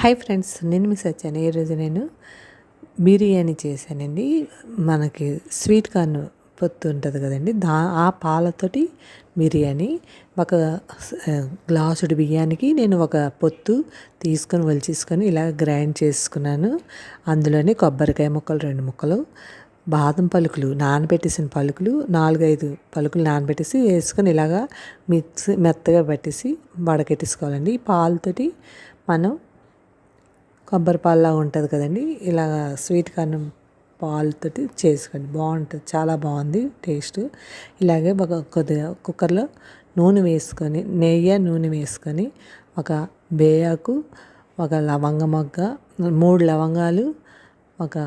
Hi friends నేను miss వచ్చాను ఈరోజు నేను బిర్యానీ చేశానండి. మనకి స్వీట్ కార్న్ పొత్తు ఉంటుంది కదండి దా ఆ పాలతోటి బిర్యానీ ఒక గ్లాసుడు బియ్యానికి నేను ఒక పొత్తు తీసుకొని వలిచేసుకొని ఇలా గ్రైండ్ చేసుకున్నాను. అందులోనే కొబ్బరికాయ ముక్కలు రెండు ముక్కలు బాదం పలుకులు నానబెట్టేసిన పలుకులు నాలుగైదు పలుకులు నానబెట్టేసి వేసుకొని ఇలాగా మిక్స్ మెత్తగా పట్టేసి వడకెట్టేసుకోవాలండి. ఈ పాలతోటి మనం కొబ్బరి పాలులా ఉంటుంది కదండి. ఇలా స్వీట్ కార్న్ పాలతోటి చేసుకోండి. బాగుంటుంది. చాలా బాగుంది టేస్ట్. ఇలాగే ఒక కొద్దిగా కుక్కర్లో నూనె వేసుకొని నెయ్యి నూనె వేసుకొని ఒక బేయాకు ఒక లవంగ మొగ్గ మూడు లవంగాలు ఒక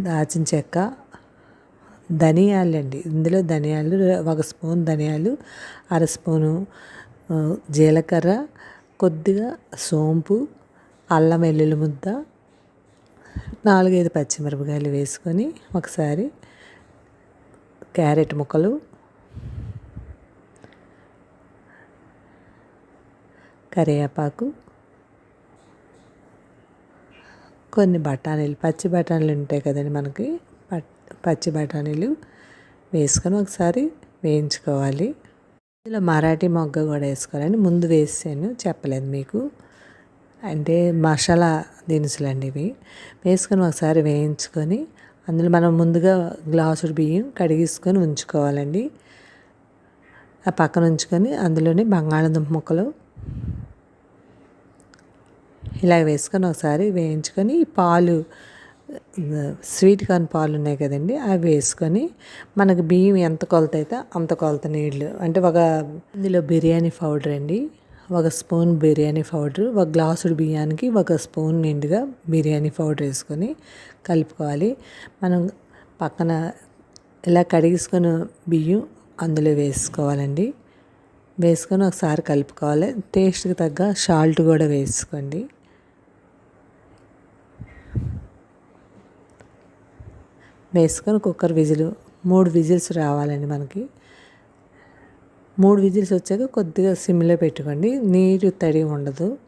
దాచిన చెక్క ధనియాలు అండి ఇందులో ధనియాలు ఒక స్పూన్ ధనియాలు అర స్పూను జీలకర్ర కొద్దిగా సోంపు అల్లం వెల్లుల్లి ముద్ద నాలుగైదు పచ్చిమిరపకాయలు వేసుకొని ఒకసారి క్యారెట్ ముక్కలు కరివేపాకు కొన్ని బఠానీలు పచ్చి బఠానీలు ఉంటాయి కదండి మనకి పచ్చి బఠానీలు వేసుకొని ఒకసారి వేయించుకోవాలి. ఇందులో మరాఠీ మొగ్గ కూడా వేసుకోవాలని ముందు వేసాను చెప్పలేదు మీకు. అంటే మసాలా దినుసులు అండి ఇవి. వేసుకొని ఒకసారి వేయించుకొని అందులో మనం ముందుగా గ్లాసుడు బియ్యం కడిగేసుకొని ఉంచుకోవాలండి. ఆ పక్కన ఉంచుకొని అందులోనే బంగాళదుంప ముక్కలు ఇలా వేసుకొని ఒకసారి వేయించుకొని పాలు స్వీట్ కార్న్ పాలు ఉన్నాయి కదండి అవి వేసుకొని మనకు బియ్యం ఎంత కొలత అయితే అంత కొలత నీళ్ళు. అంటే ఒక ఇందులో బిర్యానీ పౌడర్ అండి ఒక స్పూన్ బిర్యానీ పౌడర్ ఒక గ్లాసుడు బియ్యానికి ఒక స్పూన్ నిండుగా బిర్యానీ పౌడర్ వేసుకొని కలుపుకోవాలి. మనం పక్కన ఇలా కడిగేసుకొని బియ్యం అందులో వేసుకోవాలండి. వేసుకొని ఒకసారి కలుపుకోవాలి. టేస్ట్కి తగ్గ సాల్ట్ కూడా వేసుకోండి. వేసుకొని కుక్కర్ విజిల్ మూడు విజిల్స్ రావాలండి మనకి. మూడు విజిల్స్ వచ్చాక కొద్దిగా సిమ్లో పెట్టుకోండి. నీరు తడి ఉండదు.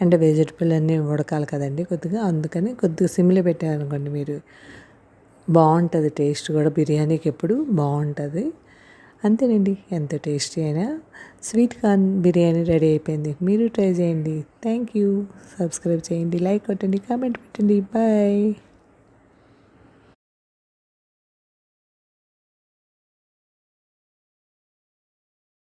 అంటే వెజిటబుల్ అన్నీ ఉడకాలి కదండి కొద్దిగా. అందుకని కొద్దిగా సిమ్లో పెట్టారనుకోండి మీరు బాగుంటుంది టేస్ట్ కూడా. బిర్యానీకి ఎప్పుడు బాగుంటుంది. అంతేనండి. ఎంత టేస్టీ అయినా స్వీట్ కార్న్ బిర్యానీ రెడీ అయిపోయింది. మీరు ట్రై చేయండి. థ్యాంక్ యూ సబ్స్క్రైబ్ చేయండి. లైక్ కొట్టండి. కామెంట్ పెట్టండి. బాయ్.